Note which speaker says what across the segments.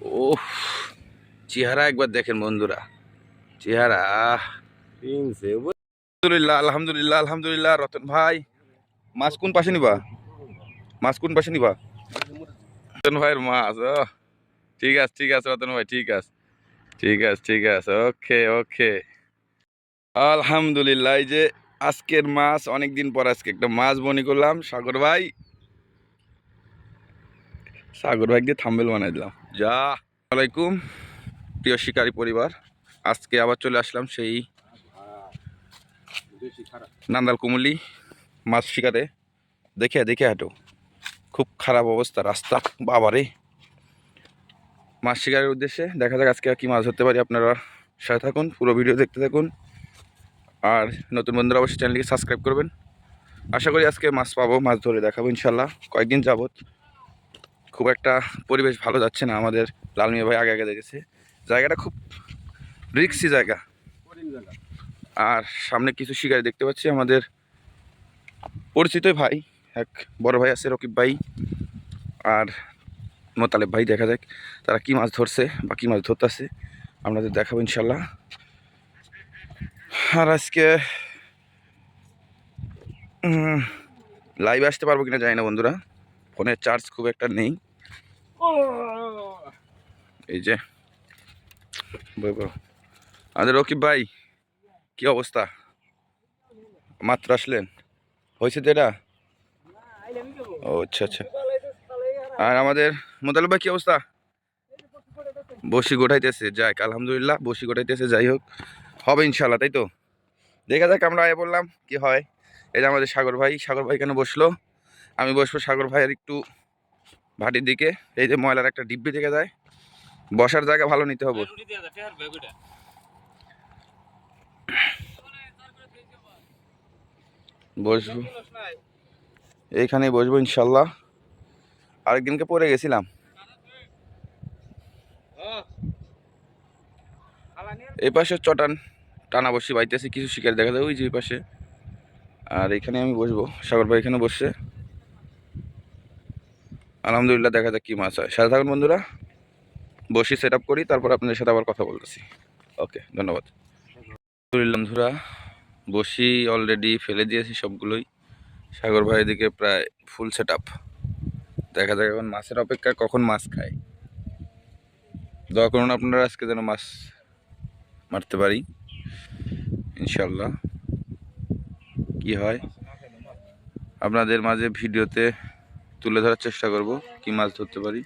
Speaker 1: ও চেহারা একবার দেখেন বন্ধুরা। চেহারা আলহামদুলিল্লাহ আলহামদুলিল্লাহ আলহামদুলিল্লাহ রতন ভাই। মাছ কোন পাশে নিবা? মাছ কোন পাশে নিবা? রতন ভাইয়ের মাছ ও। ঠিক আছে ঠিক আছে রতন ভাই ঠিক আছে। ঠিক আছে ঠিক আছে ওকে ওকে। আলহামদুলিল্লাহ এই যে আজকের মাছ অনেক দিন পর আজকে একটা মাছ বনি করলাম। সাগর ভাই সাগর ভাই দিয়ে থাম্বেল বানাই দিলাম। যা, আলাইকুম, প্রিয় শিকারী পরিবার। আজকে আবার চলে আসলাম সেই নান্দাল কুমলি মাছ শিকারে। দেখে দেখে হাঁটো। খুব খারাপ অবস্থা, রাস্তা। বাবারে। মাছ শিকারের উদ্দেশ্যে দেখা যাক আজকে কি মাছ ধরতে পারি আপনারা। সাথে থাকুন, পুরো ভিডিও দেখতে থাকুন। আর নতুন বন্ধুরা অবশ্যই চ্যানেলটিকে সাবস্ক্রাইব করবেন। আশা করি আজকে মাছ পাবো, মাছ ধরে দেখাবো ইনশাল্লাহ কয়েকদিন যাবত খুব একটা পরিবেশ ভালো যাচ্ছে না। আমাদের লাল মিয়া ভাই আগে আগে দেখেছে। জায়গাটা খুব রিক্সি জায়গা। আর সামনে কিছু শিকারি দেখতে পাচ্ছি। আমাদের পরিচিত ভাই, এক বড় ভাই আছে, রকিব ভাই আর মোতালেব ভাই, দেখা যাক তারা কি মাছ ধরছে বা কি মাছ ধরতেছে। আপনাদের দেখাবো ইনশাল্লাহ আর আজকে লাইভে আসতে পারব কিনা জানি না বন্ধুরা। ফোনের চার্জ খুব একটা নেই। এই যে। আমাদের রকিব ভাই, কি অবস্থা? মাত্র আসলেন? হয়েছে তো এটা? ও আচ্ছা আচ্ছা। আর আমাদের মোতালেব ভাই, কি অবস্থা? বসি গোটাইতেছে, যাক, আলহামদুলিল্লাহ, বসি গোটাইতেছে, যাই হোক। হবে ইনশাল্লাহ তাই তো? দেখা যাক, আমরা আয় বললাম, কি হয়। যে আমাদের সাগর ভাই সাগর ভাই কেন বসল। আমি বসবো সাগর ভাইয়ের একটু ভাটির দিকে, এই যে ময়লার একটা ডিব্বি থেকে যায়। বসার জায়গা ভালো নিতে হবে। বসবো। এইখানেই বসবো ইনশাল্লাহ। আরেকদিনকে পরে গেছিলাম। এই পাশে চটান টানা বসি, বাইতেছে, কিছু শিকার দেখা যায়, ওই যে পাশে। আর এখানে আমি বসবো, সাগর ভাই এখানে বসছে। আলহামদুলিল্লাহ, দেখা যাক কি মাছ হয়। সাথে থাকুন বন্ধুরা। বসি সেট আপ করি, তারপর আপনাদের সাথে আবার কথা বলতেছি। ওকে ধন্যবাদ। আলহামদুলিল্লাহ বন্ধুরা, বসি অলরেডি ফেলে দিয়েছি সবগুলোই। সাগর ভাই এদিকে প্রায় ফুল সেট আপ দেখা যাক এখন মাছের অপেক্ষা কখন মাছ খায়। দোয়া করুন আপনারা আজকে যেন মাছ মারতে পারি। ইনশাল্লাহ কি হয়? আপনাদের মাঝে ভিডিওতে তুলে ধরার চেষ্টা করব কি মাছ ধরতে পারি।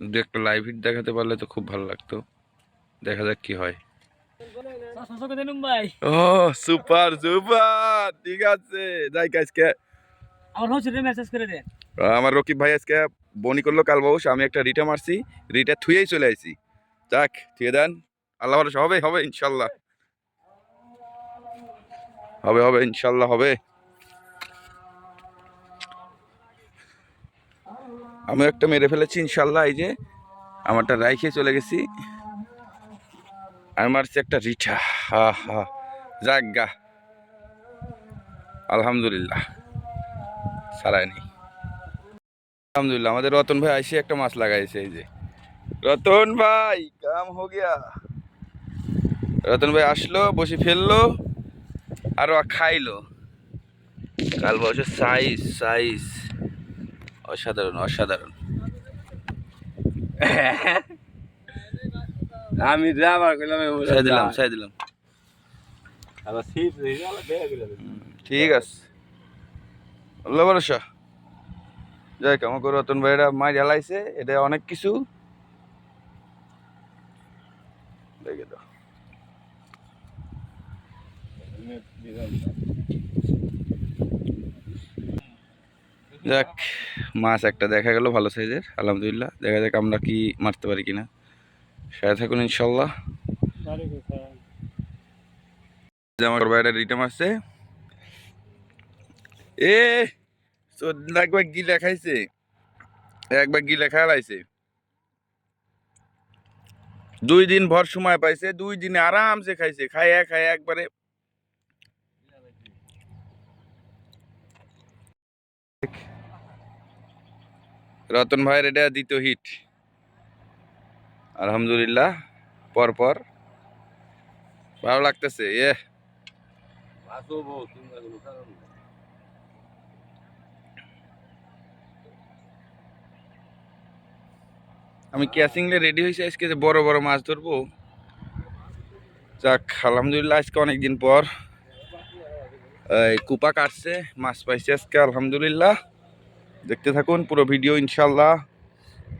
Speaker 1: দু একটা লাইভ হিট দেখাতে পারলে তো খুব ভালো লাগতো। দেখা যাক কি হয়। ও সুপার সুপার ঠিক আছে। যাই আজকে
Speaker 2: আমার
Speaker 1: রকিব ভাই আজকে বনি করল কাল বাবুস আমি একটা রিটা মারছি। রিটা থুয়েই চলে আইছি। যাক থুয়ে দেন। আল্লাহ ভরসা হবে? হবে, ইনশাল্লাহ। হবে হবে, ইনশাল্লাহ হবে। আমি একটা মেরে ফেলেছি, ইনশাল্লাহ, এই যে আমারটা রাইখে চলে গেছি। আমি মারছি একটা রিঠা, হা হা। যাক গা। আলহামদুলিল্লাহ। সারায়নি আলহামদুলিল্লাহ, আমাদের রতন ভাই আইসে একটা মাছ লাগাইছে, এই যে। রতন ভাই কাম হো গিয়া। রতন ভাই আসলো বসে ফেলল আর খাইলো। কাল বসে সাইজ সাইজ। অসাধারণ অসাধারণ।
Speaker 3: আমি যাবার কইলাম
Speaker 1: সাই দিলাম সাই দিলাম। ঠিক আছে। আল্লাহ ভরসা। যাই কাম করে রতন ভাই এটা মাই জ্বালাইছে এটা অনেক কিছু। দাও। যাক, মাছ একটা দেখা গেল ভালো সাইজের, আলহামদুলিল্লাহ। দেখা যাক আমরা কি মারতে পারি কিনা। সাথে থাকুন ইনশাল্লাহ আমার বাইরে রিটার্ন আসছে এ একবার গিলা খাইছে। একবার গিলা খাইছে দুই দিন ভর সময় পাইছে, দুই দিনে আরামসে খাইছে, খাইয়া খাইয়া একবারে রতন ভাইয়ের এটা দ্বিতীয় হিট আলহামদুলিল্লাহ পরপর ভালো লাগতেছে এ আমি ক্যাসিংলে রেডি হয়েছি, আজকে যে বড় বড় মাছ ধরবো। যাক, আলহামদুলিল্লাহ, আজকে অনেকদিন পর, এই কুপা কাটছে, মাছ পাইছি আজকে, আলহামদুলিল্লাহ। দেখতে থাকুন, পুরো ভিডিও ইনশাল্লাহ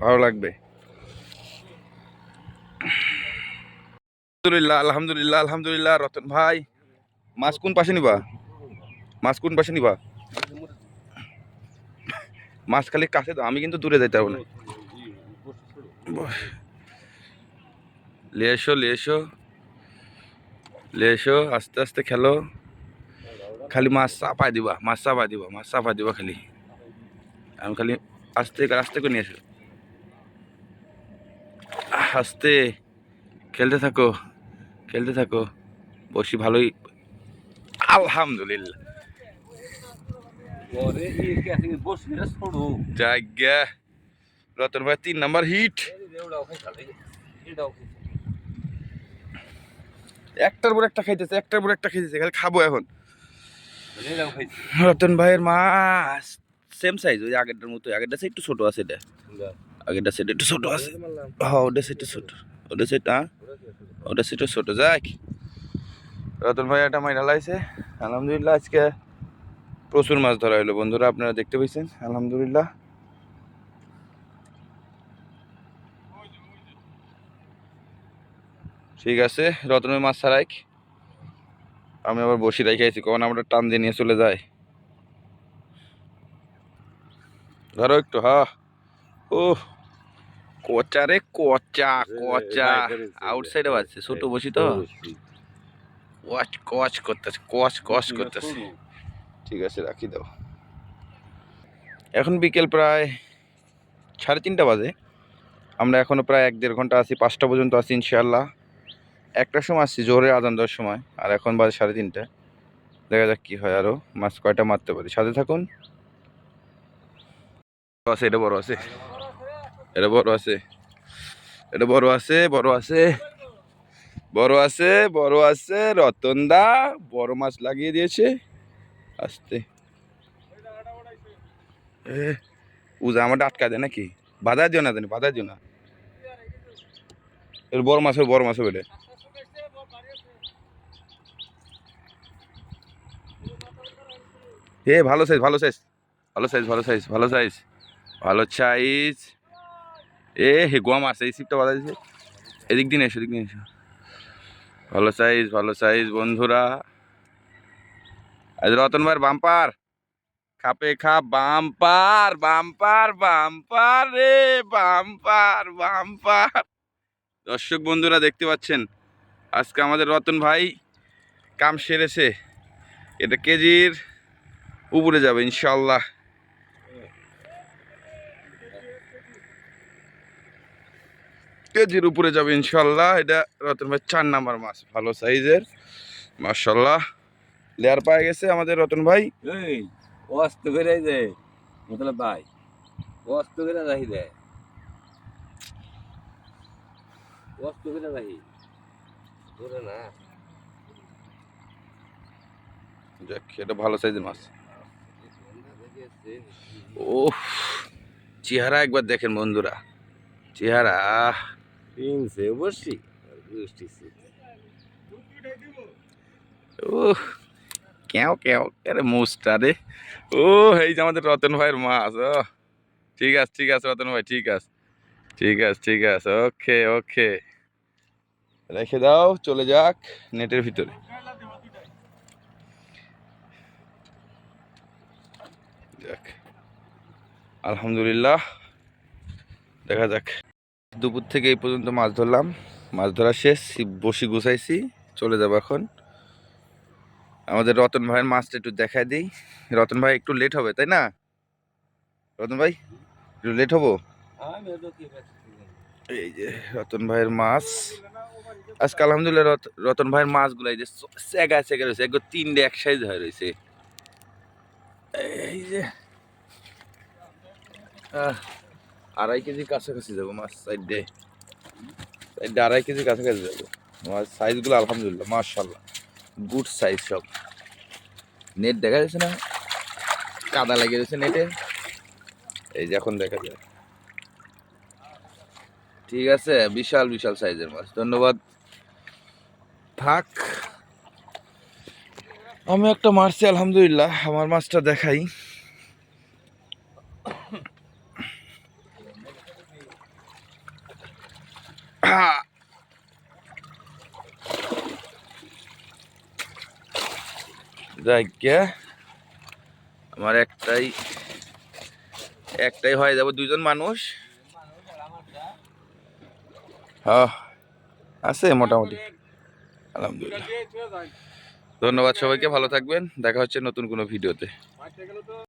Speaker 1: ভালো লাগবে। আলহামদুলিল্লাহ আলহামদুলিল্লাহ আলহামদুলিল্লাহ, রতন ভাই। মাছ কোন পাশে নিবা? মাছ কোন পাশে নিবা? মাছ খালি কাছে দাও, আমি কিন্তু দূরে যাইতে পারব না। লে এসো লে এসো। লে এসো আস্তে আস্তে খেলো। খালি মাছ চাপাই দিবা মাছ চাপাই দিবা মাছ চাপাই দিবা খালি। আমি খালি আস্তে আস্তে করে নিয়ে আহ, আস্তে। খেলতে থাকো খেলতে থাকো। বসি ভালোই। আলহামদুলিল্লাহ। জায়গা। রতন ভাই, তিন নাম্বার হিট। একটার পর একটা খাইতেছে, একটার পর একটা খাইতেছে, খালি খাব এখন। রতন ভাইয়ের মাছ সেম সাইজ ওই আগেরটার মতো আগেরটা সাইড একটু ছোট আছে এটা। আগেরটা সাইড একটু ছোট আছে। হ্যাঁ ওটা সাইড ছোট। ওটা সাইড হ্যাঁ। ওটা ছোট। যাক। রতন ভাই একটা মাইরা লাইছে। আলহামদুলিল্লাহ, আজকে প্রচুর মাছ ধরা হলো। বন্ধুরা, আপনারা দেখতে পেয়েছেন আলহামদুলিল্লাহ। ঠিক আছে, রতনের মাছ ছাড়াই। আমি আবার বসি রেখে আছি কখন আমরা টান দিয়ে নিয়ে চলে যাই। ধরো একটু, হা। ও কচা রে, কচা কচা। আউটসাইডে বাজছে, ছোট বসি তো। কচ কচ করতেছে, কচ কচ করতেছে। ঠিক আছে, রাখি দাও। এখন বিকেল প্রায় সাড়ে তিনটা বাজে। আমরা এখনও প্রায় এক দেড় ঘণ্টা আছি, পাঁচটা পর্যন্ত আছি, ইনশাআল্লাহ। একটার সময় আসছি জোরে আদান দেওয়ার সময় আর এখন বাজে সাড়ে তিনটা। দেখা যাক কি হয় আরও মাছ কয়টা মারতে পারি। সাথে থাকুন। আছে এটা বড় আছে। এটা বড় আছে। এটা বড় আছে বড় আছে। বড় আছে বড় আছে রতন দা বড় মাছ লাগিয়ে দিয়েছে। আস্তে। উজা আমারটা আটকা দেয় নাকি? বাধা দিও না বাধা দিও না। এর বড় মাছ হবে, বড় মাছ হবে এ, ভালো সাইজ ভালো সাইজ ভালো সাইজ ভালো সাইজ ভালো সাইজ ভালো সাইজ এ, হে গোয়া মাছ এই সিপটা বাধা দিছে। এদিক দিন এসো, এদিক দিন এসো। ভালো সাইজ ভালো সাইজ বন্ধুরা। আজ রতন ভাইয়ের বাম্পার খাপে খাপ বাম্পার বাম্পার বাম্পার রে বাম্পার বাম্পার দর্শক বন্ধুরা, দেখতে পাচ্ছেন? আজকে আমাদের রতন ভাই কাম সেরেছে। এটা কেজির উপরে যাবে ইনশাল্লাহ কেজির উপরে যাবে ইনশাল্লাহ এটা রতন ভাই চার নাম্বার মাছ ভালো সাইজের মার্শাল্লাহ লেয়ার পায়ে গেছে আমাদের রতন ভাই।
Speaker 3: অস্ত করে দে মতলব ভাই অস্ত করে রাখি দে। অস্ত করে রাখি ধরে না।
Speaker 1: যাক এটা ভালো সাইজের মাছ। ও চেহারা একবার দেখেন বন্ধুরা। চেহারা
Speaker 3: তিনশে বসি
Speaker 1: ও কেউ কেউ আরে মুসটা রে। ও এই যে আমাদের রতন ভাইয়ের মাছ ও ঠিক আছে ঠিক আছে রতন ভাই ঠিক আছে। ঠিক আছে ঠিক আছে ওকে ওকে। রেখে দাও চলে যাক নেটের ভিতরে। যাক আলহামদুলিল্লাহ, দেখা যাক। দুপুর থেকে এই পর্যন্ত মাছ ধরলাম। মাছ ধরা শেষ বসি গুছাইছি, চলে যাব এখন। আমাদের রতন ভাইয়ের মাছটা একটু দেখায় দিই। রতন ভাই, একটু লেট হবে, তাই না? রতন ভাই, একটু লেট হব? এই যে রতন ভাইয়ের মাছ। আজকে আলহামদুলিল্লাহ রত- রতন ভাইয়ের মাছগুলো এই যে সেগা সেগা রয়েছে। তিনটে এক সাইজ হয়ে রয়েছে। এই যে। আড়াই কেজির কাছাকাছি যাব মাছ সাইডে। সাইডে আড়াই কেজির কাছাকাছি যাব। মাছ সাইজগুলো আলহামদুলিল্লাহ মার্শাল্লাহ গুড সাইজ সব। নেট দেখা যাচ্ছে না? কাদা লেগে যাচ্ছে নেটে। এই যে এখন দেখা যায়। ঠিক আছে, বিশাল বিশাল সাইজের মাছ। ধন্যবাদ। থাক। আমি একটা মারছি, আলহামদুলিল্লাহ। আমার মাছটা দেখাই। আমার একটাই একটাই হয়ে যাব, দুইজন মানুষ। আছে মোটামুটি। আলহামদুলিল্লাহ। ধন্যবাদ সবাইকে ভালো থাকবেন দেখা হচ্ছে নতুন কোনো ভিডিওতে।